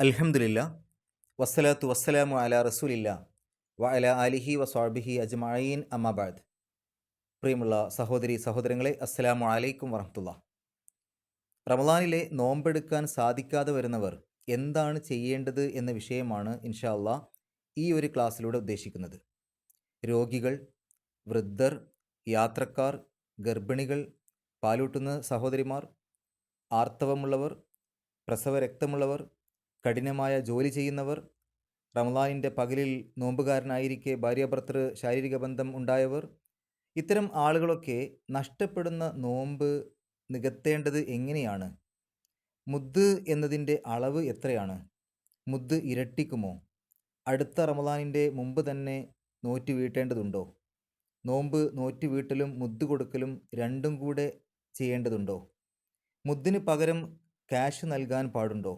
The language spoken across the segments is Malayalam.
അൽഹംദുലില്ല വസ്സലാത്തു വസ്സലാമു അല റസൂലില്ല വ അല അലിഹി വസ്വാബിഹി അജ്മഈൻ അമ്മാബാദ് പ്രിയമുള്ള സഹോദരി സഹോദരങ്ങളെ അസ്സലാമു അലൈക്കും വറഹ്മത്തുള്ളാ. റമദാനിലെ നോമ്പെടുക്കാൻ സാധിക്കാതെ വരുന്നവർ എന്താണ് ചെയ്യേണ്ടത് എന്ന വിഷയമാണ് ഇൻഷാ അള്ളാ ഈ ഒരു ക്ലാസ്സിലൂടെ ഉദ്ദേശിക്കുന്നത്. രോഗികൾ വൃദ്ധർ യാത്രക്കാർ ഗർഭിണികൾ പാലൂട്ടുന്ന സഹോദരിമാർ ആർത്തവമുള്ളവർ പ്രസവരക്തമുള്ളവർ കഠിനമായ ജോലി ചെയ്യുന്നവർ റമദാനിന്റെ പകലിൽ നോമ്പുകാരനായിരിക്കെ ഭാര്യാഭർത്തൃ ശാരീരിക ബന്ധം ഉണ്ടായവർ ഇത്തരം ആളുകളൊക്കെ നഷ്ടപ്പെടുന്ന നോമ്പ് നികത്തേണ്ടത് എങ്ങനെയാണ്? മുദ്ദ് എന്നതിന്റെ അളവ് എത്രയാണ്? മുദ്ദ് ഇരട്ടിക്കുമോ? അടുത്ത റമദാനിന്റെ മുമ്പ് തന്നെ നോറ്റ് വീട്ടേണ്ടതുണ്ടോ? നോമ്പ് നോറ്റ് വീട്ടലും മുദ്ദ് കൊടുക്കലും രണ്ടും കൂടെ ചെയ്യേണ്ടതുണ്ടോ? മുദ്ദിന് പകരം ക്യാഷ് നൽകാൻ പാടുണ്ടോ?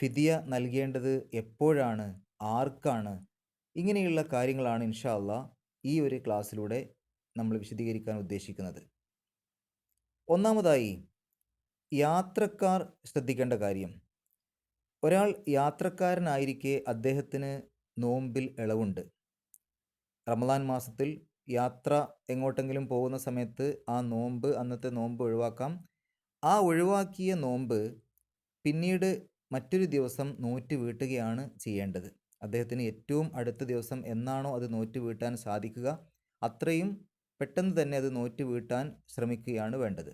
ഫിദിയ നൽകേണ്ടത് എപ്പോഴാണ്? ആർക്കാണ്? ഇങ്ങനെയുള്ള കാര്യങ്ങളാണ് ഇൻഷാ അള്ളാ ഈ ഒരു ക്ലാസ്സിലൂടെ നമ്മൾ വിശദീകരിക്കാൻ ഉദ്ദേശിക്കുന്നത്. ഒന്നാമതായി യാത്രക്കാർ ശ്രദ്ധിക്കേണ്ട കാര്യം. ഒരാൾ യാത്രക്കാരനായിരിക്കെ അദ്ദേഹത്തിന് നോമ്പിൽ ഇളവുണ്ട് റമദാൻ മാസത്തിൽ യാത്ര എങ്ങോട്ടെങ്കിലും പോകുന്ന സമയത്ത് ആ നോമ്പ് അന്നത്തെ നോമ്പ് ഒഴിവാക്കാം. ആ ഒഴിവാക്കിയ നോമ്പ് പിന്നീട് മറ്റൊരു ദിവസം നോറ്റ് വീട്ടുകയാണ് ചെയ്യേണ്ടത്. അദ്ദേഹത്തിന് ഏറ്റവും അടുത്ത ദിവസം എന്നാണോ അത് നോറ്റ് വീട്ടാൻ സാധിക്കുക അത്രയും പെട്ടെന്ന് തന്നെ അത് നോറ്റ് വീട്ടാൻ ശ്രമിക്കുകയാണ് വേണ്ടത്.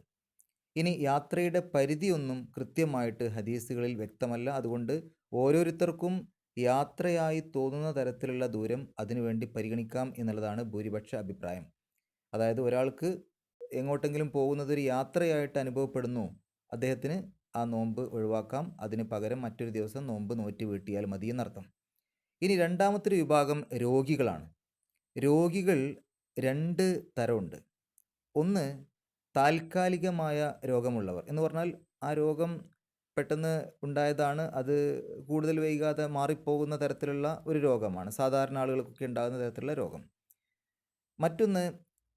ഇനി യാത്രയുടെ പരിധിയൊന്നും കൃത്യമായിട്ട് ഹദീസുകളിൽ വ്യക്തമല്ല. അതുകൊണ്ട് ഓരോരുത്തർക്കും യാത്രയായി തോന്നുന്ന തരത്തിലുള്ള ദൂരം അതിനുവേണ്ടി പരിഗണിക്കാം എന്നുള്ളതാണ് ഭൂരിപക്ഷ അഭിപ്രായം. അതായത് ഒരാൾക്ക് എങ്ങോട്ടെങ്കിലും പോകുന്നത് ഒരു യാത്രയായിട്ട് അനുഭവപ്പെടുന്നു. അദ്ദേഹത്തിന് ആ നോമ്പ് ഒഴിവാക്കാം. അതിന് പകരം മറ്റൊരു ദിവസം നോമ്പ് നോറ്റ് വീട്ടിയാൽ മതി എന്നർത്ഥം. ഇനി രണ്ടാമത്തെ ഒരു വിഭാഗം രോഗികളാണ്. രോഗികൾ രണ്ട് തരമുണ്ട്. ഒന്ന് താൽക്കാലികമായ രോഗമുള്ളവർ. എന്ന് പറഞ്ഞാൽ ആ രോഗം പെട്ടെന്ന് ഉണ്ടായതാണ്. അത് കൂടുതൽ വൈകാതെ മാറിപ്പോകുന്ന തരത്തിലുള്ള ഒരു രോഗമാണ്. സാധാരണ ആളുകൾക്കൊക്കെ ഉണ്ടാകുന്ന തരത്തിലുള്ള രോഗം. മറ്റൊന്ന്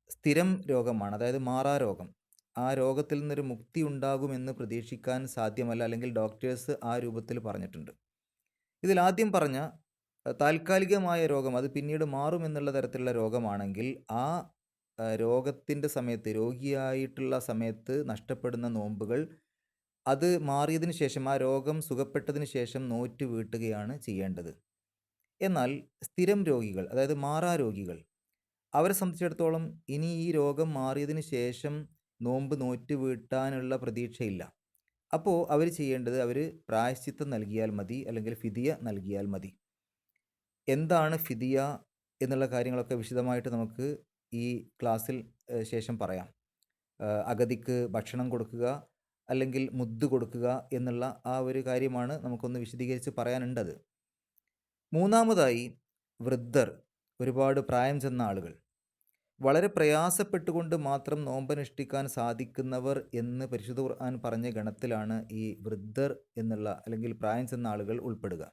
സ്ഥിരം രോഗമാണ്. അതായത് മാറാ രോഗം. ആ രോഗത്തിൽ നിന്നൊരു മുക്തി ഉണ്ടാകുമെന്ന് പ്രതീക്ഷിക്കാൻ സാധ്യമല്ല അല്ലെങ്കിൽ ഡോക്ടേഴ്സ് ആ രൂപത്തിൽ പറഞ്ഞിട്ടുണ്ട്. ഇതിൽ ആദ്യം പറഞ്ഞ താൽക്കാലികമായ രോഗം അത് പിന്നീട് മാറുമെന്നുള്ള തരത്തിലുള്ള രോഗമാണെങ്കിൽ ആ രോഗത്തിന്റെ സമയത്ത് രോഗിയായിട്ടുള്ള സമയത്ത് നഷ്ടപ്പെടുന്ന നോമ്പുകൾ അത് മാറിയതിന് ശേഷം ആ രോഗം സുഖപ്പെട്ടതിന് ശേഷം നോറ്റ് വീട്ടുകയാണ് ചെയ്യേണ്ടത്. എന്നാൽ സ്ഥിരം രോഗികൾ അതായത് മാറാ രോഗികൾ അവരെ സംബന്ധിച്ചിടത്തോളം ഇനി ഈ രോഗം മാറിയതിന് ശേഷം നോമ്പ് നോറ്റ് വീട്ടാനുള്ള പ്രതീക്ഷയില്ല. അപ്പോൾ അവർ ചെയ്യേണ്ടത് അവർ പ്രായശ്ചിത്തം നൽകിയാൽ മതി അല്ലെങ്കിൽ ഫിദിയ നൽകിയാൽ മതി. എന്താണ് ഫിദിയ എന്നുള്ള കാര്യങ്ങളൊക്കെ വിശദമായിട്ട് നമുക്ക് ഈ ക്ലാസ്സിൽ ശേഷം പറയാം. അഗതിക്ക് ഭക്ഷണം കൊടുക്കുക അല്ലെങ്കിൽ മുദ്ദ് കൊടുക്കുക എന്നുള്ള ആ ഒരു കാര്യമാണ് നമുക്കൊന്ന് വിശദീകരിച്ച് പറയാനുണ്ടത്. മൂന്നാമതായി വൃദ്ധർ ഒരുപാട് പ്രായം ചെന്ന ആളുകൾ. വളരെ പ്രയാസപ്പെട്ടുകൊണ്ട് മാത്രം നോമ്പനുഷ്ഠിക്കാൻ സാധിക്കുന്നവർ എന്ന് പരിശുദ്ധ ഖുർആൻ പറഞ്ഞ ഗണത്തിലാണ് ഈ വൃദ്ധർ എന്നുള്ള അല്ലെങ്കിൽ പ്രായം ചെന്ന ആളുകൾ ഉൾപ്പെടുക.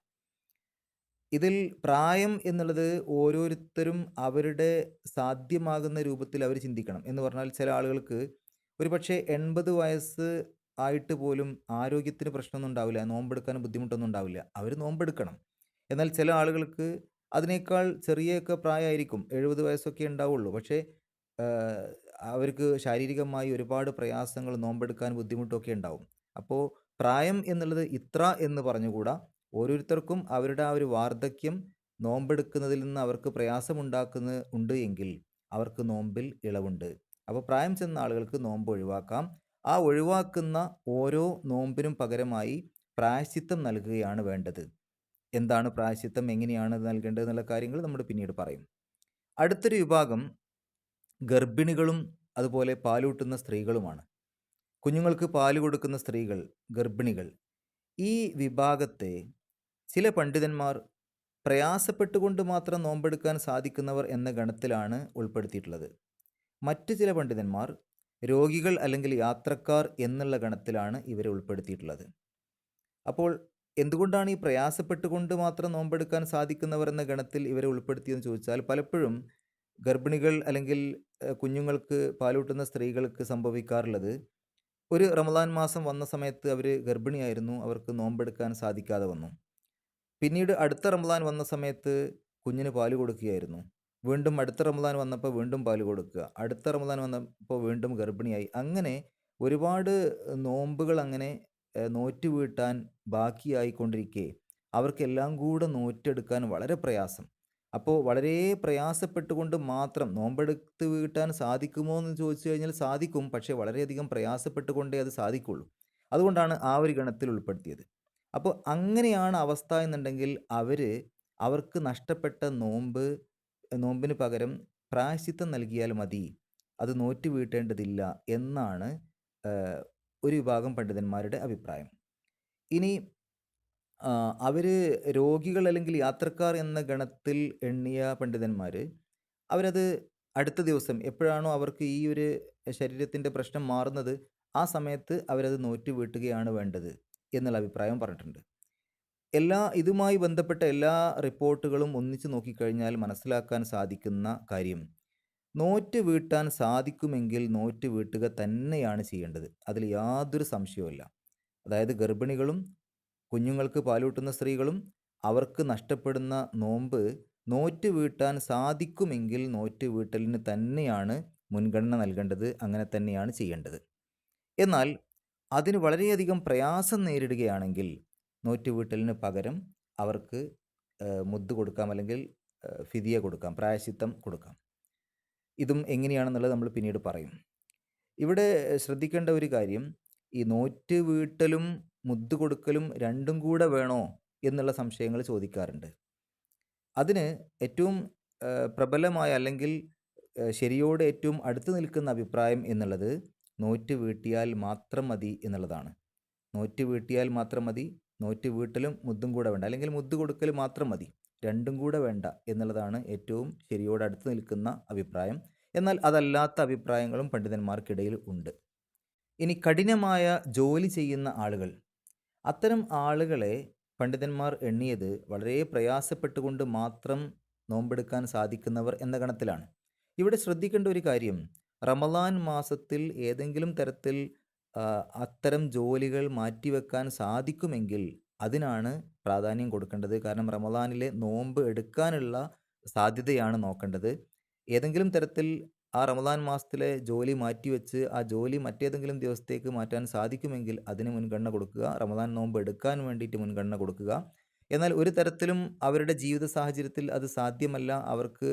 ഇതിൽ പ്രായം എന്നുള്ളത് ഓരോരുത്തരും അവരുടെ സാധ്യമാകുന്ന രൂപത്തിൽ അവർ ചിന്തിക്കണം എന്ന് പറഞ്ഞാൽ ചില ആളുകൾക്ക് ഒരു പക്ഷേ എൺപത് വയസ്സ് ആയിട്ട് പോലും ആരോഗ്യത്തിന് പ്രശ്നമൊന്നും ഉണ്ടാവില്ല നോമ്പെടുക്കാൻ ബുദ്ധിമുട്ടൊന്നും ഉണ്ടാവില്ല. അവർ നോമ്പെടുക്കണം. എന്നാൽ ചില ആളുകൾക്ക് അതിനേക്കാൾ ചെറിയൊക്കെ പ്രായമായിരിക്കും. എഴുപത് വയസ്സൊക്കെ ഉണ്ടാവുള്ളൂ. പക്ഷേ അവർക്ക് ശാരീരികമായി ഒരുപാട് പ്രയാസങ്ങൾ നോമ്പെടുക്കാൻ ബുദ്ധിമുട്ടൊക്കെ ഉണ്ടാവും. അപ്പോൾ പ്രായം എന്നുള്ളത് ഇത്ര എന്ന് പറഞ്ഞുകൂടാ. ഓരോരുത്തർക്കും അവരുടെ ആ ഒരു വാർദ്ധക്യം നോമ്പെടുക്കുന്നതിൽ നിന്ന് അവർക്ക് പ്രയാസമുണ്ടാക്കുന്ന ഉണ്ട് എങ്കിൽ അവർക്ക് നോമ്പിൽ ഇളവുണ്ട്. അപ്പോൾ പ്രായം ചെന്ന ആളുകൾക്ക് നോമ്പ് ഒഴിവാക്കാം. ആ ഒഴിവാക്കുന്ന ഓരോ നോമ്പിനും പകരമായി പ്രായശ്ചിത്തം നൽകുകയാണ് വേണ്ടത്. എന്താണ് പ്രായശ്ചിത്തം എങ്ങനെയാണ് നൽകേണ്ടത് എന്നുള്ള കാര്യങ്ങൾ നമ്മൾ പിന്നീട് പറയും. അടുത്തൊരു വിഭാഗം ഗർഭിണികളും അതുപോലെ പാലൂട്ടുന്ന സ്ത്രീകളുമാണ്. കുഞ്ഞുങ്ങൾക്ക് പാൽ കൊടുക്കുന്ന സ്ത്രീകൾ ഗർഭിണികൾ. ഈ വിഭാഗത്തെ ചില പണ്ഡിതന്മാർ പ്രയാസപ്പെട്ടുകൊണ്ട് മാത്രം നോമ്പെടുക്കാൻ സാധിക്കുന്നവർ എന്ന ഗണത്തിലാണ് ഉൾപ്പെടുത്തിയിട്ടുള്ളത്. മറ്റ് ചില പണ്ഡിതന്മാർ രോഗികൾ അല്ലെങ്കിൽ യാത്രക്കാർ എന്നുള്ള ഗണത്തിലാണ് ഇവരെ ഉൾപ്പെടുത്തിയിട്ടുള്ളത്. അപ്പോൾ എന്തുകൊണ്ടാണ് ഈ പ്രയാസപ്പെട്ടുകൊണ്ട് മാത്രം നോമ്പെടുക്കാൻ സാധിക്കുന്നവർ എന്ന ഗണത്തിൽ ഇവരെ ഉൾപ്പെടുത്തിയെന്ന് ചോദിച്ചാൽ പലപ്പോഴും ഗർഭിണികൾ അല്ലെങ്കിൽ കുഞ്ഞുങ്ങൾക്ക് പാലൂട്ടുന്ന സ്ത്രീകൾക്ക് സംഭവിക്കാറുള്ളത് ഒരു റമദാൻ മാസം വന്ന സമയത്ത് അവർ ഗർഭിണിയായിരുന്നു അവർക്ക് നോമ്പെടുക്കാൻ സാധിക്കാതെ വന്നു പിന്നീട് അടുത്ത റമദാൻ വന്ന സമയത്ത് കുഞ്ഞിന് പാൽ കൊടുക്കുകയായിരുന്നു. വീണ്ടും അടുത്ത റമദാൻ വന്നപ്പോൾ വീണ്ടും പാൽ കൊടുക്കുക. അടുത്ത റമദാൻ വന്നപ്പോൾ വീണ്ടും ഗർഭിണിയായി. അങ്ങനെ ഒരുപാട് നോമ്പുകൾ അങ്ങനെ നോറ്റ് വീട്ടാൻ ബാക്കിയായിക്കൊണ്ടിരിക്കെ അവർക്കെല്ലാം കൂടെ നോറ്റെടുക്കാൻ വളരെ പ്രയാസം. അപ്പോൾ വളരെ പ്രയാസപ്പെട്ടുകൊണ്ട് മാത്രം നോമ്പെടുത്ത് വീട്ടാൻ സാധിക്കുമോ എന്ന് ചോദിച്ചു കഴിഞ്ഞാൽ സാധിക്കും. പക്ഷേ വളരെയധികം പ്രയാസപ്പെട്ടുകൊണ്ടേ അത് സാധിക്കുള്ളൂ. അതുകൊണ്ടാണ് ആ ഒരു ഗണത്തിൽ ഉൾപ്പെടുത്തിയത്. അപ്പോൾ അങ്ങനെയാണ് അവസ്ഥ എന്നുണ്ടെങ്കിൽ അവർ അവർക്ക് നഷ്ടപ്പെട്ട നോമ്പ് നോമ്പിന് പകരം പ്രായശ്ചിത്തം നൽകിയാൽ മതി. അത് നോറ്റ് വീട്ടേണ്ടതില്ല എന്നാണ് ഒരു വിഭാഗം പണ്ഡിതന്മാരുടെ അഭിപ്രായം. ഇനി അവർ രോഗികൾ അല്ലെങ്കിൽ യാത്രക്കാർ എന്ന ഗണത്തിൽ എണ്ണിയ പണ്ഡിതന്മാർ അവരത് അടുത്ത ദിവസം എപ്പോഴാണോ അവർക്ക് ഈ ഒരു ശരീരത്തിന്റെ പ്രശ്നം മാറുന്നത് ആ സമയത്ത് അവരത് നോറ്റ് വീട്ടുകയാണ് വേണ്ടത് എന്നുള്ള അഭിപ്രായം പറഞ്ഞിട്ടുണ്ട്. എല്ലാ ഇതുമായി ബന്ധപ്പെട്ട എല്ലാ റിപ്പോർട്ടുകളും ഒന്നിച്ച് നോക്കിക്കഴിഞ്ഞാൽ മനസ്സിലാക്കാൻ സാധിക്കുന്ന കാര്യം നോറ്റ് വീട്ടാൻ സാധിക്കുമെങ്കിൽ നോറ്റ് വീട്ടുക തന്നെയാണ് ചെയ്യേണ്ടത്. അതിൽ യാതൊരു സംശയവുമില്ല. അതായത് ഗർഭിണികളും കുഞ്ഞുങ്ങൾക്ക് പാലൂട്ടുന്ന സ്ത്രീകളും അവർക്ക് നഷ്ടപ്പെടുന്ന നോമ്പ് നോറ്റ് വീട്ടാൻ സാധിക്കുമെങ്കിൽ നോറ്റ് വീട്ടലിന് തന്നെയാണ് മുൻഗണന നൽകേണ്ടത്. അങ്ങനെ തന്നെയാണ് ചെയ്യേണ്ടത്. എന്നാൽ അതിന് വളരെയധികം പ്രയാസം നേരിടുകയാണെങ്കിൽ നോറ്റ് വീട്ടലിന് പകരം അവർക്ക് മുദ്ദ് കൊടുക്കാം അല്ലെങ്കിൽ ഫിതിയ കൊടുക്കാം. പ്രായശിത്തം കൊടുക്കാം. ഇതും എങ്ങനെയാണെന്നുള്ളത് നമ്മൾ പിന്നീട് പറയും. ഇവിടെ ശ്രദ്ധിക്കേണ്ട ഒരു കാര്യം ഈ നോറ്റ് വീട്ടലും മുദ്ദ് കൊടുക്കലും രണ്ടും കൂടെ വേണോ എന്നുള്ള സംശയങ്ങൾ ചോദിക്കാറുണ്ട്. അതിന് ഏറ്റവും പ്രബലമായ അല്ലെങ്കിൽ ശരിയോട് ഏറ്റവും അടുത്ത് നിൽക്കുന്ന അഭിപ്രായം എന്നുള്ളത് നോറ്റ് വീട്ടിയാൽ മാത്രം മതി എന്നുള്ളതാണ്. നോറ്റ് വീട്ടിയാൽ മാത്രം മതി. നോറ്റ് വീട്ടലും മുദ്ദും കൂടെ വേണ്ട. അല്ലെങ്കിൽ മുദ്ദ് കൊടുക്കൽ മാത്രം മതി. രണ്ടും കൂടെ വേണ്ട എന്നുള്ളതാണ് ഏറ്റവും ശരിയോട് അടുത്ത് നിൽക്കുന്ന അഭിപ്രായം. എന്നാൽ അതല്ലാത്ത അഭിപ്രായങ്ങളും പണ്ഡിതന്മാർക്കിടയിൽ ഉണ്ട്. ഇനി കഠിനമായ ജോലി ചെയ്യുന്ന ആളുകൾ അത്തരം ആളുകളെ പണ്ഡിതന്മാർ എണ്ണിയത് വളരെ പ്രയാസപ്പെട്ടുകൊണ്ട് മാത്രം നോമ്പെടുക്കാൻ സാധിക്കുന്നവർ എന്ന ഗണത്തിലാണ്. ഇവിടെ ശ്രദ്ധിക്കേണ്ട ഒരു കാര്യം റമലാൻ മാസത്തിൽ ഏതെങ്കിലും തരത്തിൽ അത്തരം ജോലികൾ മാറ്റിവെക്കാൻ സാധിക്കുമെങ്കിൽ അതിനാണ് പ്രാധാന്യം കൊടുക്കേണ്ടത്. കാരണം റമദാനിലെ നോമ്പ് എടുക്കാനുള്ള സാധ്യതയാണ് നോക്കേണ്ടത്. ഏതെങ്കിലും തരത്തിൽ ആ റമദാൻ മാസത്തിലെ ജോലി മാറ്റിവെച്ച് ആ ജോലി മറ്റേതെങ്കിലും ദിവസത്തേക്ക് മാറ്റാൻ സാധിക്കുമെങ്കിൽ അതിന് മുൻഗണന കൊടുക്കുക. റമദാൻ നോമ്പ് എടുക്കാൻ വേണ്ടിയിട്ട് മുൻഗണന കൊടുക്കുക. എന്നാൽ ഒരു തരത്തിലും അവരുടെ ജീവിത സാഹചര്യത്തിൽ അത് സാധ്യമല്ല. അവർക്ക്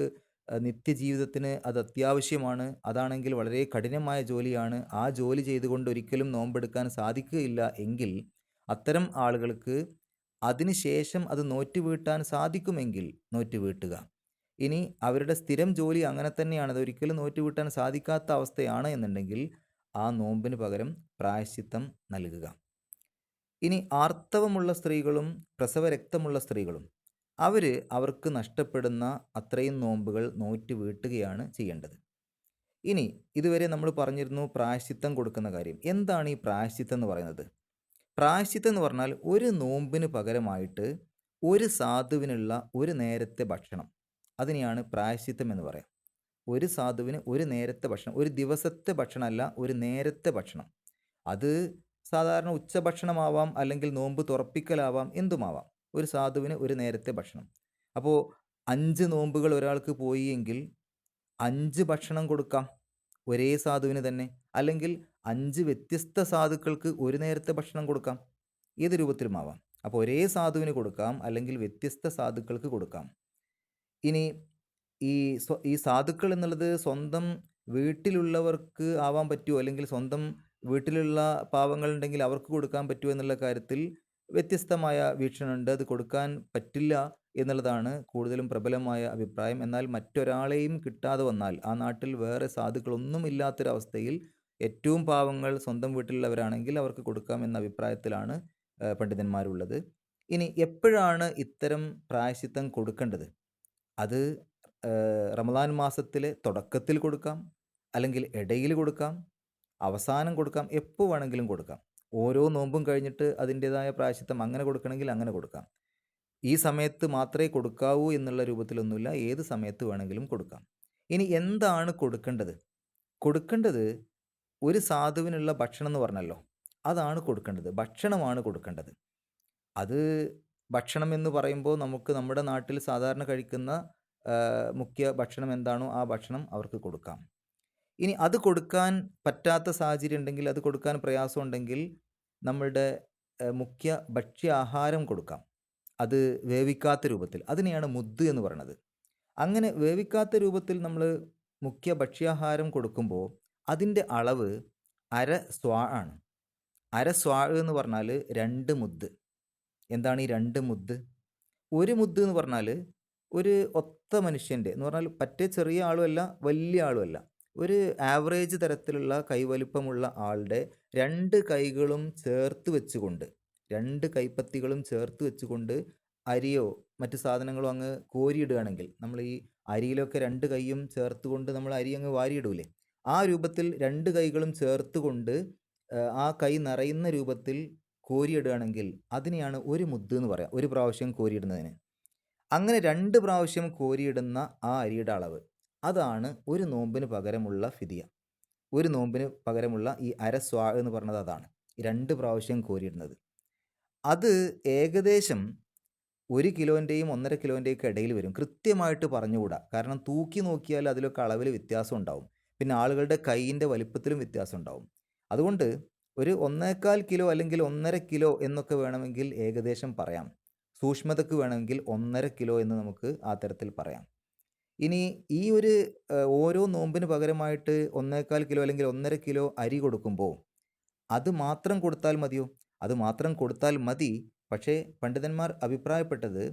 നിത്യജീവിതത്തിന് അത് അത്യാവശ്യമാണ്. അതാണെങ്കിൽ വളരെ കഠിനമായ ജോലിയാണ്. ആ ജോലി ചെയ്തുകൊണ്ട് ഒരിക്കലും നോമ്പെടുക്കാൻ സാധിക്കുകയില്ല എങ്കിൽ അത്തരം ആളുകൾക്ക് അതിനുശേഷം അത് നോറ്റുവീട്ടാൻ സാധിക്കുമെങ്കിൽ നോറ്റുവീട്ടുക ഇനി അവരുടെ സ്ഥിരം ജോലി അങ്ങനെ തന്നെയാണ്. അതൊരിക്കലും ഒരിക്കലും നോറ്റുവീട്ടാൻ സാധിക്കാത്ത അവസ്ഥയാണ് എന്നുണ്ടെങ്കിൽ ആ നോമ്പിന് പകരം പ്രായശ്ചിത്തം നൽകുക. ഇനി ആർത്തവമുള്ള സ്ത്രീകളും പ്രസവരക്തമുള്ള സ്ത്രീകളും അവർ അവർക്ക് നഷ്ടപ്പെടുന്ന അത്രയും നോമ്പുകൾ നോറ്റ് വീട്ടുകയാണ് ചെയ്യേണ്ടത്. ഇനി ഇതുവരെ നമ്മൾ പറഞ്ഞിരുന്നു പ്രായശ്ചിത്തം കൊടുക്കുന്ന കാര്യം. എന്താണ് ഈ പ്രായശ്ചിത്തം എന്ന് പറയുന്നത്? പ്രായശ്ചിത്തം എന്ന് പറഞ്ഞാൽ ഒരു നോമ്പിന് പകരമായിട്ട് ഒരു സാധുവിനുള്ള ഒരു നേരത്തെ ഭക്ഷണം. അതിനെയാണ് പ്രായശ്ചിത്തം എന്ന് പറയാം ഒരു സാധുവിന് ഒരു നേരത്തെ ഭക്ഷണം. ഒരു ദിവസത്തെ ഭക്ഷണമല്ല ഒരു നേരത്തെ ഭക്ഷണം. അത് സാധാരണ ഉച്ചഭക്ഷണമാവാം അല്ലെങ്കിൽ നോമ്പ് തുറപ്പിക്കലാവാം എന്തുമാവാം. ഒരു സാധുവിന് ഒരു നേരത്തെ ഭക്ഷണം. അപ്പോൾ അഞ്ച് നോമ്പുകൾ ഒരാൾക്ക് പോയി എങ്കിൽ അഞ്ച് ഭക്ഷണം കൊടുക്കാം. ഒരേ സാധുവിന് തന്നെ. അല്ലെങ്കിൽ 5 വ്യത്യസ്ത സാധുക്കൾക്ക് ഒരു നേരത്തെ ഭക്ഷണം കൊടുക്കാം. ഏത് രൂപത്തിലുമാവാം. അപ്പോൾ ഒരേ സാധുവിന് കൊടുക്കാം. അല്ലെങ്കിൽ വ്യത്യസ്ത സാധുക്കൾക്ക് കൊടുക്കാം. ഇനി ഈ ഈ സാധുക്കൾ എന്നുള്ളത് സ്വന്തം വീട്ടിലുള്ളവർക്ക് ആവാൻ പറ്റുമോ? അല്ലെങ്കിൽ സ്വന്തം വീട്ടിലുള്ള പാവങ്ങളുണ്ടെങ്കിൽ അവർക്ക് കൊടുക്കാൻ പറ്റുമോ എന്നുള്ള കാര്യത്തിൽ വ്യത്യസ്തമായ വീക്ഷണമുണ്ട്. അത് കൊടുക്കാൻ പറ്റില്ല എന്നുള്ളതാണ് കൂടുതലും പ്രബലമായ അഭിപ്രായം. എന്നാൽ മറ്റൊരാളെയും കിട്ടാതെ വന്നാൽ ആ നാട്ടിൽ വേറെ സാധുക്കളൊന്നും ഇല്ലാത്തൊരവസ്ഥയിൽ ഏറ്റവും പാവങ്ങൾ സ്വന്തം വീട്ടിലുള്ളവരാണെങ്കിൽ അവർക്ക് കൊടുക്കാം എന്ന അഭിപ്രായത്തിലാണ് പണ്ഡിതന്മാരുള്ളത്. ഇനി എപ്പോഴാണ് ഇത്തരം പ്രായശിത്തം കൊടുക്കേണ്ടത്? അത് റമദാൻ മാസത്തിലെ തുടക്കത്തിൽ കൊടുക്കാം. അല്ലെങ്കിൽ ഇടയിൽ കൊടുക്കാം. അവസാനം കൊടുക്കാം. എപ്പോൾ വേണമെങ്കിലും കൊടുക്കാം. ഓരോ നോമ്പും കഴിഞ്ഞിട്ട് അതിന്റേതായ പ്രായശിത്തം അങ്ങനെ കൊടുക്കണമെങ്കിൽ അങ്ങനെ കൊടുക്കാം. ഈ സമയത്ത് മാത്രമേ കൊടുക്കാവൂ എന്നുള്ള രൂപത്തിലൊന്നുമില്ല. ഏത് സമയത്ത് വേണമെങ്കിലും കൊടുക്കാം. ഇനി എന്താണ് കൊടുക്കേണ്ടത്? കൊടുക്കേണ്ടത് ഒരു സാധുവിനുള്ള ഭക്ഷണം എന്ന് പറഞ്ഞല്ലോ. അതാണ് കൊടുക്കേണ്ടത്. ഭക്ഷണമാണ് കൊടുക്കേണ്ടത്. അത് ഭക്ഷണം എന്ന് പറയുമ്പോൾ നമുക്ക് നമ്മുടെ നാട്ടിൽ സാധാരണ കഴിക്കുന്ന മുഖ്യ ഭക്ഷണം എന്താണോ ആ ഭക്ഷണം അവർക്ക് കൊടുക്കാം ഇനി അത് കൊടുക്കാൻ പറ്റാത്ത സാഹചര്യം ഉണ്ടെങ്കിൽ അത് കൊടുക്കാൻ പ്രയാസം ഉണ്ടെങ്കിൽ നമ്മളുടെ മുഖ്യ ഭക്ഷ്യാഹാരം കൊടുക്കാം അത് വേവിക്കാത്ത രൂപത്തിൽ അതിനെയാണ് മുദ് എന്ന് പറയുന്നത് അങ്ങനെ വേവിക്കാത്ത രൂപത്തിൽ നമ്മൾ മുഖ്യ ഭക്ഷ്യാഹാരം കൊടുക്കുമ്പോൾ അതിന്റെ അളവ് അര സ്വാ ആണ്. അര സ്വാ എന്ന് പറഞ്ഞാൽ രണ്ട് മുദ്. എന്താണ് ഈ രണ്ട് മുദ്? ഒരു മുദ് എന്ന് പറഞ്ഞാൽ ഒരു ഒത്ത മനുഷ്യന്റെ എന്ന് പറഞ്ഞാൽ പറ്റേ ചെറിയ ആളുമല്ല വലിയ ആളുമല്ല ഒരു ആവറേജ് തരത്തിലുള്ള കൈവലിപ്പമുള്ള ആളുടെ രണ്ട് കൈകളും ചേർത്ത് വെച്ചുകൊണ്ട് രണ്ട് കൈപ്പത്തികളും ചേർത്ത് വെച്ചുകൊണ്ട് അരിയോ മറ്റു സാധനങ്ങളോ അങ്ങ് കോരിയിടുകയാണെങ്കിൽ നമ്മൾ ഈ അരിയിലൊക്കെ രണ്ട് കൈയും ചേർത്ത് കൊണ്ട് നമ്മൾ അരി അങ്ങ് വാരിയിടൂലേ? ആ രൂപത്തിൽ രണ്ട് കൈകളും ചേർത്ത് കൊണ്ട് ആ കൈ നിറയുന്ന രൂപത്തിൽ കോരിയിടുകയാണെങ്കിൽ അതിനെയാണ് ഒരു മുദ്ദ് എന്ന് പറയാം. ഒരു പ്രാവശ്യം കോരിയിടുന്നതിന്. അങ്ങനെ രണ്ട് പ്രാവശ്യം കോരിയിടുന്ന ആ അരിയുടെ അളവ് അതാണ് ഒരു നോമ്പിന് പകരമുള്ള ഫിദിയ. ഒരു നോമ്പിന് പകരമുള്ള ഈ അരസ്വാ എന്ന് പറയുന്നത് അതാണ്. രണ്ട് പ്രാവശ്യം കോരിയിടുന്നത്. അത് ഏകദേശം ഒരു കിലോന്റെയും ഒന്നര കിലോന്റെയൊക്കെ ഇടയിൽ വരും. കൃത്യമായിട്ട് പറഞ്ഞുകൂടാ. കാരണം തൂക്കി നോക്കിയാൽ അതിലൊക്കെ അളവിൽ വ്യത്യാസം ഉണ്ടാവും. പിന്നെ ആളുകളുടെ കൈയിന്റെ വലിപ്പത്തിലും വ്യത്യാസം ഉണ്ടാവും. അതുകൊണ്ട് ഒരു ഒന്നേക്കാൽ കിലോ അല്ലെങ്കിൽ ഒന്നര കിലോ എന്നൊക്കെ വേണമെങ്കിൽ ഏകദേശം പറയാം. സൂക്ഷ്മതയ്ക്ക് വേണമെങ്കിൽ ഒന്നര കിലോ എന്ന് നമുക്ക് ആ തരത്തിൽ പറയാം. ഇനി ഈ ഒരു ഓരോ നോമ്പിന് പകരമായിട്ട് ഒന്നേക്കാൽ കിലോ അല്ലെങ്കിൽ ഒന്നര കിലോ അരി കൊടുക്കുമ്പോൾ അത് മാത്രം കൊടുത്താൽ മതിയോ? അത് മാത്രം കൊടുത്താൽ മതി. പക്ഷേ പണ്ഡിതന്മാർ അഭിപ്രായപ്പെട്ടത്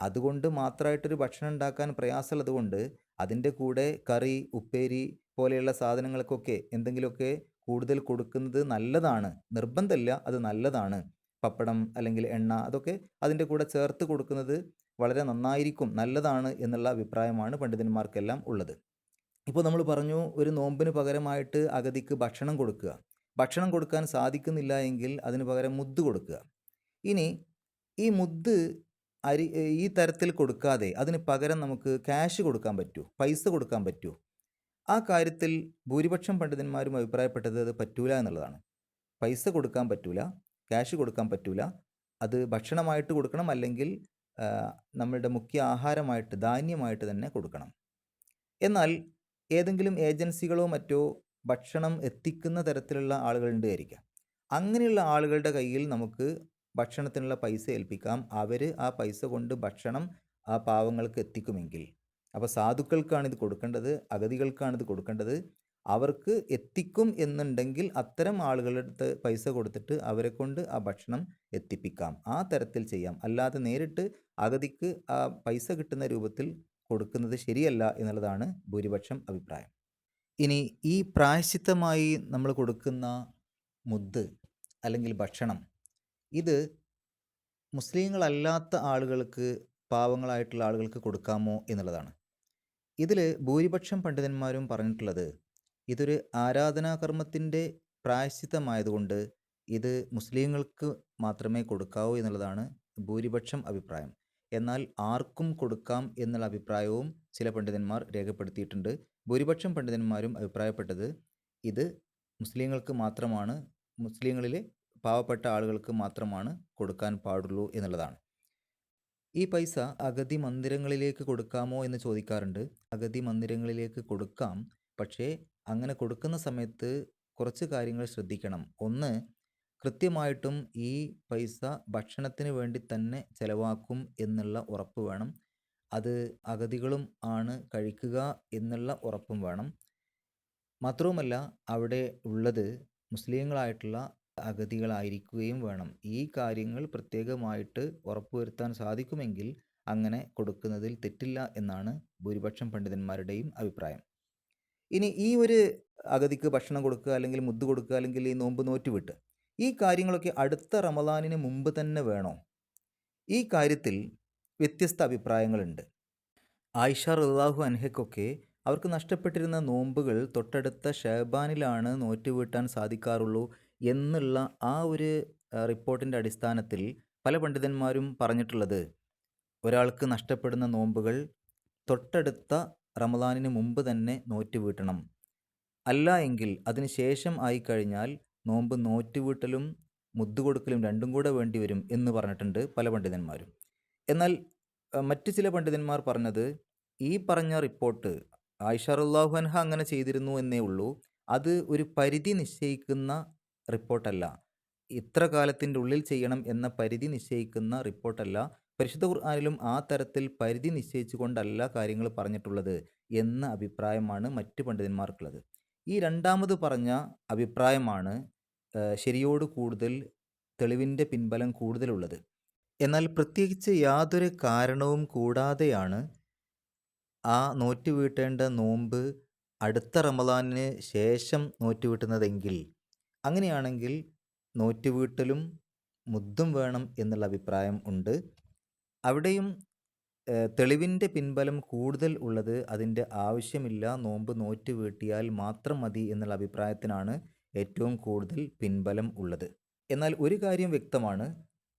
അതുകൊണ്ട് മാത്രമായിട്ടൊരു ഭക്ഷണം ഉണ്ടാക്കാൻ പ്രയാസമുള്ളതുകൊണ്ട് അതിന്റെ കൂടെ കറി ഉപ്പേരി പോലെയുള്ള സാധനങ്ങൾക്കൊക്കെ എന്തെങ്കിലുമൊക്കെ കൂടുതൽ കൊടുക്കുന്നത് നല്ലതാണ്. നിർബന്ധമില്ല അത് നല്ലതാണ്. പപ്പടം അല്ലെങ്കിൽ എണ്ണ അതൊക്കെ അതിന്റെ കൂടെ ചേർത്ത് കൊടുക്കുന്നത് വളരെ നന്നായിരിക്കും നല്ലതാണ് എന്നുള്ള അഭിപ്രായമാണ് പണ്ഡിതന്മാർക്കെല്ലാം ഉള്ളത്. ഇപ്പോൾ നമ്മൾ പറഞ്ഞു ഒരു നോമ്പിന് പകരമായിട്ട് അഗതിക്ക് ഭക്ഷണം കൊടുക്കുക. ഭക്ഷണം കൊടുക്കാൻ സാധിക്കുന്നില്ല എങ്കിൽ അതിന് പകരം മുദ്ദ് കൊടുക്കുക. ഇനി ഈ മുദ്ദ് അരി ഈ തരത്തിൽ കൊടുക്കാതെ അതിന് പകരം നമുക്ക് ക്യാഷ് കൊടുക്കാൻ പറ്റൂ പൈസ കൊടുക്കാൻ പറ്റൂ. ആ കാര്യത്തിൽ ഭൂരിപക്ഷം പണ്ഡിതന്മാരും അഭിപ്രായപ്പെട്ടത് അത് പറ്റൂല എന്നുള്ളതാണ്. പൈസ കൊടുക്കാൻ പറ്റൂല ക്യാഷ് കൊടുക്കാൻ പറ്റൂല. അത് ഭക്ഷണമായിട്ട് കൊടുക്കണം അല്ലെങ്കിൽ നമ്മളുടെ മുഖ്യ ആഹാരമായിട്ട് ധാന്യമായിട്ട് തന്നെ കൊടുക്കണം. എന്നാൽ ഏതെങ്കിലും ഏജൻസികളോ മറ്റോ ഭക്ഷണം എത്തിക്കുന്ന തരത്തിലുള്ള ആളുകളുണ്ട് ആയിരിക്കാം അങ്ങനെയുള്ള ആളുകളുടെ കയ്യിൽ നമുക്ക് ഭക്ഷണത്തിനുള്ള പൈസ ഏൽപ്പിക്കാം. അവർ ആ പൈസ കൊണ്ട് ഭക്ഷണം ആ പാവങ്ങൾക്ക് എത്തിക്കുമെങ്കിൽ. അപ്പോൾ സാധുക്കൾക്കാണ് ഇത് കൊടുക്കേണ്ടത് അഗതികൾക്കാണ് ഇത് കൊടുക്കേണ്ടത്. അവർക്ക് എത്തിക്കും എന്നുണ്ടെങ്കിൽ അത്തരം ആളുകളുടെ അടുത്ത് പൈസ കൊടുത്തിട്ട് അവരെ കൊണ്ട് ആ ഭക്ഷണം എത്തിപ്പിക്കാം. ആ തരത്തിൽ ചെയ്യാം. അല്ലാതെ നേരിട്ട് അഗതിക്ക് ആ പൈസ കിട്ടുന്ന രൂപത്തിൽ കൊടുക്കുന്നത് ശരിയല്ല എന്നുള്ളതാണ് ഭൂരിപക്ഷം അഭിപ്രായം. ഇനി ഈ പ്രായശ്ചിത്തമായി നമ്മൾ കൊടുക്കുന്ന മുദ്ദ് അല്ലെങ്കിൽ ഭക്ഷണം ഇത് മുസ്ലിങ്ങളല്ലാത്ത ആളുകൾക്ക് പാവങ്ങളായിട്ടുള്ള ആളുകൾക്ക് കൊടുക്കാമോ എന്നുള്ളതാണ്. ഇതിൽ ഭൂരിപക്ഷം പണ്ഡിതന്മാരും പറഞ്ഞിട്ടുള്ളത് ഇതൊരു ആരാധനാകർമ്മത്തിന്റെ പ്രായശ്ചിത്തമായതുകൊണ്ട് ഇത് മുസ്ലിങ്ങൾക്ക് മാത്രമേ കൊടുക്കാവൂ എന്നുള്ളതാണ് ഭൂരിപക്ഷം അഭിപ്രായം. എന്നാൽ ആർക്കും കൊടുക്കാം എന്നുള്ള അഭിപ്രായവും ചില പണ്ഡിതന്മാർ രേഖപ്പെടുത്തിയിട്ടുണ്ട്. ഭൂരിപക്ഷം പണ്ഡിതന്മാരും അഭിപ്രായപ്പെട്ടത് ഇത് മുസ്ലിങ്ങൾക്ക് മാത്രമാണ് മുസ്ലിങ്ങളിലെ പാവപ്പെട്ട ആളുകൾക്ക് മാത്രമാണ് കൊടുക്കാൻ പാടുള്ളൂ എന്നുള്ളതാണ്. ഈ പൈസ അഗതി മന്ദിരങ്ങളിലേക്ക് കൊടുക്കാമോ എന്ന് ചോദിക്കാറുണ്ട്. അഗതി മന്ദിരങ്ങളിലേക്ക് കൊടുക്കാം. പക്ഷേ അങ്ങനെ കൊടുക്കുന്ന സമയത്ത് കുറച്ച് കാര്യങ്ങൾ ശ്രദ്ധിക്കണം. ഒന്ന് കൃത്യമായിട്ടും ഈ പൈസ ഭക്ഷണത്തിന് വേണ്ടി തന്നെ ചിലവാക്കും എന്നുള്ള ഉറപ്പ് വേണം. അത് അഗതികളും ആണ് കഴിക്കുക എന്നുള്ള ഉറപ്പും വേണം. മാത്രവുമല്ല അവിടെ ഉള്ളത് മുസ്ലിങ്ങളായിട്ടുള്ള അഗതികളായിരിക്കുകയും വേണം. ഈ കാര്യങ്ങൾ പ്രത്യേകമായിട്ട് ഉറപ്പുവരുത്താൻ സാധിക്കുമെങ്കിൽ അങ്ങനെ കൊടുക്കുന്നതിൽ തെറ്റില്ല എന്നാണ് ഭൂരിപക്ഷം പണ്ഡിതന്മാരുടെയും അഭിപ്രായം. ഇനി ഈ ഒരു അഗതിക്ക് ഭക്ഷണം കൊടുക്കുക അല്ലെങ്കിൽ മുദ്ദ് കൊടുക്കുക അല്ലെങ്കിൽ ഈ നോമ്പ് നോറ്റുവിട്ട് ഈ കാര്യങ്ങളൊക്കെ അടുത്ത റമദാനിന് മുമ്പ് തന്നെ വേണോ? ഈ കാര്യത്തിൽ വ്യത്യസ്ത അഭിപ്രായങ്ങളുണ്ട്. ആയിഷ റഹ്ലാഹു അൻഹയ്ക്കൊക്കെ അവർക്ക് നഷ്ടപ്പെട്ടിരുന്ന നോമ്പുകൾ തൊട്ടടുത്ത ഷഹബാനിലാണ് നോറ്റുവീട്ടാൻ സാധിക്കാറുള്ളൂ എന്നുള്ള ആ ഒരു റിപ്പോർട്ടിന്റെ അടിസ്ഥാനത്തിൽ പല പണ്ഡിതന്മാരും പറഞ്ഞിട്ടുള്ളത് ഒരാൾക്ക് നഷ്ടപ്പെടുന്ന നോമ്പുകൾ തൊട്ടടുത്ത റമദാനിന് മുമ്പ് തന്നെ നോറ്റ് വീട്ടണം. അല്ല എങ്കിൽ അതിന് ശേഷം ആയിക്കഴിഞ്ഞാൽ നോമ്പ് നോറ്റ് വീട്ടലും മുദ്ദ് കൊടുക്കലും രണ്ടും കൂടെ വേണ്ടി വരും എന്ന് പറഞ്ഞിട്ടുണ്ട് പല പണ്ഡിതന്മാരും. എന്നാൽ മറ്റു ചില പണ്ഡിതന്മാർ പറഞ്ഞത് ഈ പറഞ്ഞ റിപ്പോർട്ട് ആയിഷ റളിയല്ലാഹു അൻഹ അങ്ങനെ ചെയ്തിരുന്നു എന്നേ ഉള്ളൂ. അത് ഒരു പരിധി നിശ്ചയിക്കുന്ന റിപ്പോർട്ടല്ല. ഇത്ര കാലത്തിന്റെ ഉള്ളിൽ ചെയ്യണം എന്ന പരിധി നിശ്ചയിക്കുന്ന റിപ്പോർട്ടല്ല. പരിശുദ്ധ ഖുർആാനിലും ആ തരത്തിൽ പരിധി നിശ്ചയിച്ചുകൊണ്ടല്ല കാര്യങ്ങൾ പറഞ്ഞിട്ടുള്ളത് എന്ന അഭിപ്രായമാണ് മറ്റ് പണ്ഡിതന്മാർക്കുള്ളത്. ഈ രണ്ടാമത് പറഞ്ഞ അഭിപ്രായമാണ് ശരിയോട് കൂടുതൽ തെളിവിന്റെ പിൻബലം കൂടുതലുള്ളത്. എന്നാൽ പ്രത്യേകിച്ച് യാതൊരു കാരണവും കൂടാതെയാണ് ആ നോറ്റ് വീട്ടേണ്ട നോമ്പ് അടുത്ത റമദാനിന് ശേഷം നോറ്റ് വീട്ടുന്നതെങ്കിൽ അങ്ങനെയാണെങ്കിൽ നോറ്റുവീട്ടലും മുദ്ദും വേണം എന്നുള്ള അഭിപ്രായം ഉണ്ട്. അവിടെയും തെളിവിന്റെ പിൻബലം കൂടുതൽ ഉള്ളത് അതിന്റെ ആവശ്യമില്ല നോമ്പ് നോറ്റ് വീട്ടിയാൽ മാത്രം മതി എന്നുള്ള അഭിപ്രായത്തിനാണ് ഏറ്റവും കൂടുതൽ പിൻബലം ഉള്ളത്. എന്നാൽ ഒരു കാര്യം വ്യക്തമാണ്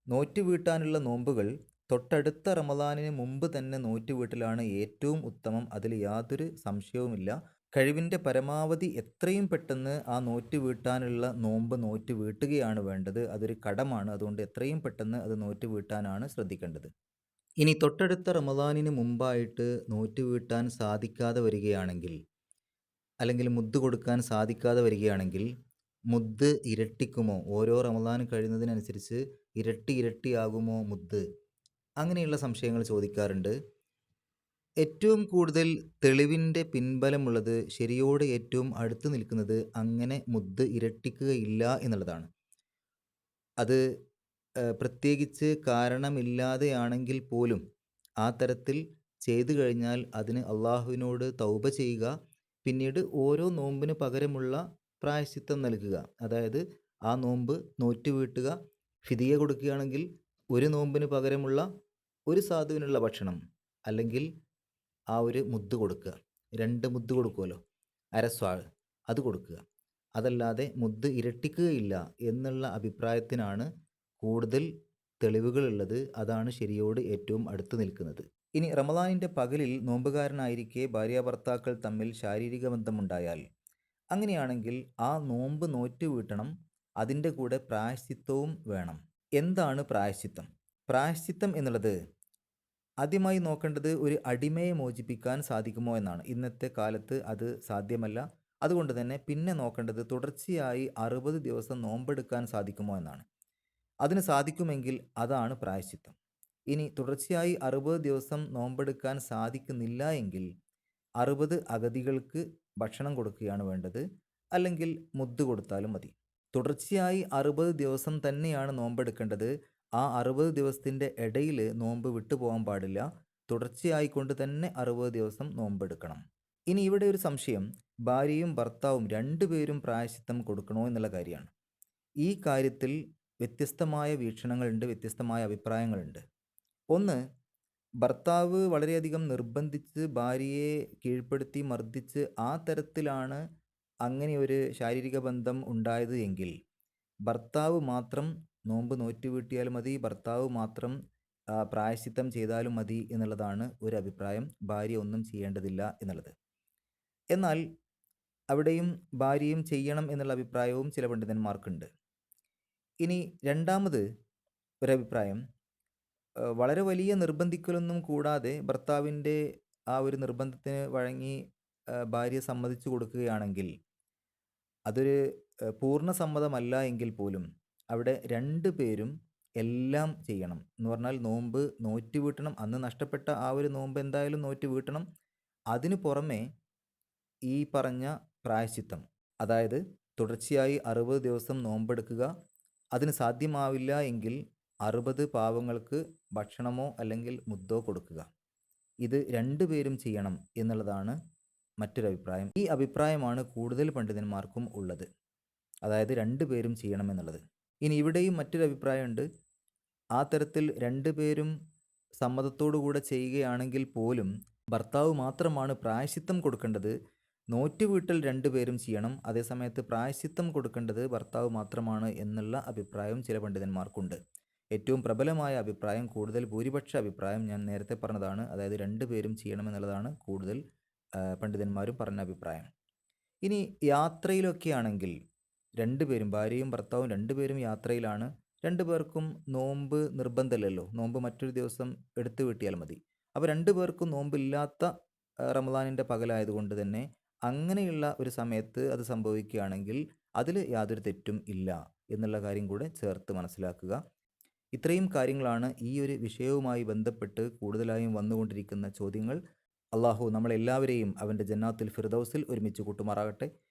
നോറ്റ് വീട്ടാനുള്ള നോമ്പുകൾ തൊട്ടടുത്ത റമദാനിന് മുമ്പ് തന്നെ നോറ്റ് വീട്ടലാണ് ഏറ്റവും ഉത്തമം അതിൽ യാതൊരു സംശയവുമില്ല. കഴിവിന്റെ പരമാവധി എത്രയും പെട്ടെന്ന് ആ നോറ്റ് വീട്ടാനുള്ള നോമ്പ് നോറ്റ് വീട്ടുകയാണ് വേണ്ടത്. അതൊരു കടമാണ്. അതുകൊണ്ട് എത്രയും പെട്ടെന്ന് അത് നോറ്റ് വീട്ടാനാണ് ശ്രദ്ധിക്കേണ്ടത്. ഇനി തൊട്ടടുത്ത റമദാനിന് മുമ്പായിട്ട് നോറ്റ് വീട്ടാൻ സാധിക്കാതെ വരികയാണെങ്കിൽ അല്ലെങ്കിൽ മുദ്ദ് കൊടുക്കാൻ സാധിക്കാതെ വരികയാണെങ്കിൽ മുദ്ദ് ഇരട്ടിക്കുമോ? ഓരോ റമദാൻ കഴിയുന്നതിനനുസരിച്ച് ഇരട്ടി ഇരട്ടിയാകുമോ മുദ്ദ് അങ്ങനെയുള്ള സംശയങ്ങൾ ചോദിക്കാറുണ്ട്. ഏറ്റവും കൂടുതൽ തെളിവിന്റെ പിൻബലമുള്ളത് ശരിയോട് ഏറ്റവും അടുത്ത് നിൽക്കുന്നത് അങ്ങനെ മുദ്ദ് ഇരട്ടിക്കുകയില്ല എന്നുള്ളതാണ്. അത് പ്രത്യേകിച്ച് കാരണമില്ലാതെയാണെങ്കിൽ പോലും ആ തരത്തിൽ ചെയ്തു കഴിഞ്ഞാൽ അതിന് അള്ളാഹുവിനോട് തൗബ ചെയ്യുക പിന്നീട് ഓരോ നോമ്പിന് പകരമുള്ള പ്രായശ്ചിത്തം നൽകുക. അതായത് ആ നോമ്പ് നോറ്റ് വീട്ടുക ഫിദിയ കൊടുക്കുകയാണെങ്കിൽ ഒരു നോമ്പിന് പകരമുള്ള ഒരു സാധുവിനുള്ള ഭക്ഷണം അല്ലെങ്കിൽ ആ ഒരു മുദ്ദ് കൊടുക്കുക. രണ്ട് മുദ്ദ് കൊടുക്കുമല്ലോ അരസ്വാൾ. അത് കൊടുക്കുക. അതല്ലാതെ മുദ്ദ് ഇരട്ടിക്കുകയില്ല എന്നുള്ള അഭിപ്രായത്തിനാണ് കൂടുതൽ തെളിവുകളുള്ളത്. അതാണ് ശരിയോട് ഏറ്റവും അടുത്ത് നിൽക്കുന്നത്. ഇനി റമദാനിന്റെ പകലിൽ നോമ്പുകാരനായിരിക്കെ ഭാര്യാഭർത്താക്കൾ തമ്മിൽ ശാരീരിക ബന്ധമുണ്ടായാൽ അങ്ങനെയാണെങ്കിൽ ആ നോമ്പ് നോറ്റ് വീട്ടണം അതിന്റെ കൂടെ പ്രായശ്ചിത്തവും വേണം. എന്താണ് പ്രായശ്ചിത്തം? പ്രായശ്ചിത്തം എന്നുള്ളത് ആദ്യമായി നോക്കേണ്ടത് ഒരു അടിമയെ മോചിപ്പിക്കാൻ സാധിക്കുമോ എന്നാണ്. ഇന്നത്തെ കാലത്ത് അത് സാധ്യമല്ല. അതുകൊണ്ട് തന്നെ പിന്നെ നോക്കേണ്ടത് തുടർച്ചയായി അറുപത് ദിവസം നോമ്പെടുക്കാൻ സാധിക്കുമോ എന്നാണ്. അതിന് സാധിക്കുമെങ്കിൽ അതാണ് പ്രായശ്ചിത്തം. ഇനി തുടർച്ചയായി അറുപത് ദിവസം നോമ്പെടുക്കാൻ സാധിക്കുന്നില്ല എങ്കിൽ അറുപത് അഗതികൾക്ക് ഭക്ഷണം കൊടുക്കുകയാണ് വേണ്ടത്. അല്ലെങ്കിൽ മുദ്ദ് കൊടുത്താലും മതി. തുടർച്ചയായി അറുപത് ദിവസം തന്നെയാണ് നോമ്പെടുക്കേണ്ടത്. ആ അറുപത് ദിവസത്തിന്റെ ഇടയിൽ നോമ്പ് വിട്ടുപോകാൻ പാടില്ല. തുടർച്ചയായിക്കൊണ്ട് തന്നെ അറുപത് ദിവസം നോമ്പെടുക്കണം ഇനി ഇവിടെ ഒരു സംശയം. ഭാര്യയും ഭർത്താവും രണ്ടുപേരും പ്രായശിത്തം കൊടുക്കണോ എന്നുള്ള കാര്യമാണ്. ഈ കാര്യത്തിൽ വ്യത്യസ്തമായ വീക്ഷണങ്ങളുണ്ട് വ്യത്യസ്തമായ അഭിപ്രായങ്ങളുണ്ട്. ഒന്ന് ഭർത്താവ് വളരെയധികം നിർബന്ധിച്ച് ഭാര്യയെ കീഴ്പ്പെടുത്തി മർദ്ദിച്ച് ആ തരത്തിലാണ് അങ്ങനെ ഒരു ശാരീരിക ബന്ധം ഉണ്ടായത് എങ്കിൽ ഭർത്താവ് മാത്രം നോമ്പ് നോറ്റു വീട്ടിയാൽ മതി ഭർത്താവ് മാത്രം പ്രായശ്ചിത്തം ചെയ്താലും മതി എന്നുള്ളതാണ് ഒരു അഭിപ്രായം. ഭാര്യ ഒന്നും ചെയ്യേണ്ടതില്ല എന്നുള്ളത്. എന്നാൽ അവിടെയും ഭാര്യയും ചെയ്യണം എന്നുള്ള അഭിപ്രായവും ചില പണ്ഡിതന്മാർക്കുണ്ട്. ഇനി രണ്ടാമത് ഒരഭിപ്രായം. വളരെ വലിയ നിർബന്ധിക്കലൊന്നും കൂടാതെ ഭർത്താവിന്റെ ആ ഒരു നിർബന്ധത്തിന് വഴങ്ങി ഭാര്യ സമ്മതിച്ചു കൊടുക്കുകയാണെങ്കിൽ അതൊരു പൂർണ സമ്മതമല്ല എങ്കിൽ പോലും അവിടെ രണ്ട് പേരും എല്ലാം ചെയ്യണം. എന്ന് പറഞ്ഞാൽ നോമ്പ് നോറ്റ് വീട്ടണം. അന്ന് നഷ്ടപ്പെട്ട ആ ഒരു നോമ്പ് എന്തായാലും നോറ്റ് വീട്ടണം. അതിനു പുറമേ ഈ പറഞ്ഞ പ്രായശ്ചിത്തം അതായത് തുടർച്ചയായി അറുപത് ദിവസം നോമ്പെടുക്കുക. അതിന് സാധ്യമാവില്ല എങ്കിൽ അറുപത് പാവങ്ങൾക്ക് ഭക്ഷണമോ അല്ലെങ്കിൽ മുദ്ദോ കൊടുക്കുക. ഇത് രണ്ടുപേരും ചെയ്യണം എന്നുള്ളതാണ് മറ്റൊരു അഭിപ്രായം. ഈ അഭിപ്രായമാണ് കൂടുതൽ പണ്ഡിതന്മാർക്കും ഉള്ളത്. അതായത് രണ്ടുപേരും ചെയ്യണം എന്നുള്ളത്. ഇനി ഇവിടെയും മറ്റൊരു അഭിപ്രായമുണ്ട്. ആ തരത്തിൽ രണ്ടു പേരും സമ്മതത്തോടു കൂടെ ചെയ്യുകയാണെങ്കിൽ പോലും ഭർത്താവ് മാത്രമാണ് പ്രായശിത്തം കൊടുക്കേണ്ടത്. നോറ്റ് വീട്ടൽ രണ്ടുപേരും ചെയ്യണം. അതേസമയത്ത് പ്രായശിത്തം കൊടുക്കേണ്ടത് ഭർത്താവ് മാത്രമാണ് എന്നുള്ള അഭിപ്രായം ചില പണ്ഡിതന്മാർക്കുണ്ട്. ഏറ്റവും പ്രബലമായ അഭിപ്രായം കൂടുതൽ ഭൂരിപക്ഷ അഭിപ്രായം ഞാൻ നേരത്തെ പറഞ്ഞതാണ്. അതായത് രണ്ടുപേരും ചെയ്യണമെന്നുള്ളതാണ് കൂടുതൽ പണ്ഡിതന്മാരും പറഞ്ഞ അഭിപ്രായം. ഇനി യാത്രയിലൊക്കെ ആണെങ്കിൽ രണ്ടുപേരും ഭാര്യയും ഭർത്താവും രണ്ടുപേരും യാത്രയിലാണ്. രണ്ടു പേർക്കും നോമ്പ് നിർബന്ധമല്ലല്ലോ. നോമ്പ് മറ്റൊരു ദിവസം എടുത്തു വീട്ടിയാൽ മതി. അപ്പോൾ രണ്ടു പേർക്കും നോമ്പില്ലാത്ത റമദാനിന്റെ പകലായതുകൊണ്ട് തന്നെ അങ്ങനെയുള്ള ഒരു സമയത്ത് അത് സംഭവിക്കുകയാണെങ്കിൽ അതിൽ യാതൊരു തെറ്റും ഇല്ല എന്നുള്ള കാര്യം കൂടെ ചേർത്ത് മനസ്സിലാക്കുക. ഇത്രയും കാര്യങ്ങളാണ് ഈ ഒരു വിഷയവുമായി ബന്ധപ്പെട്ട് കൂടുതലായും വന്നുകൊണ്ടിരിക്കുന്ന ചോദ്യങ്ങൾ. അള്ളാഹു നമ്മളെല്ലാവരെയും അവന്റെ ജന്നാത്തിൽ ഫിർദൗസിൽ ഒരുമിച്ച് കൂട്ടുമാറാകട്ടെ.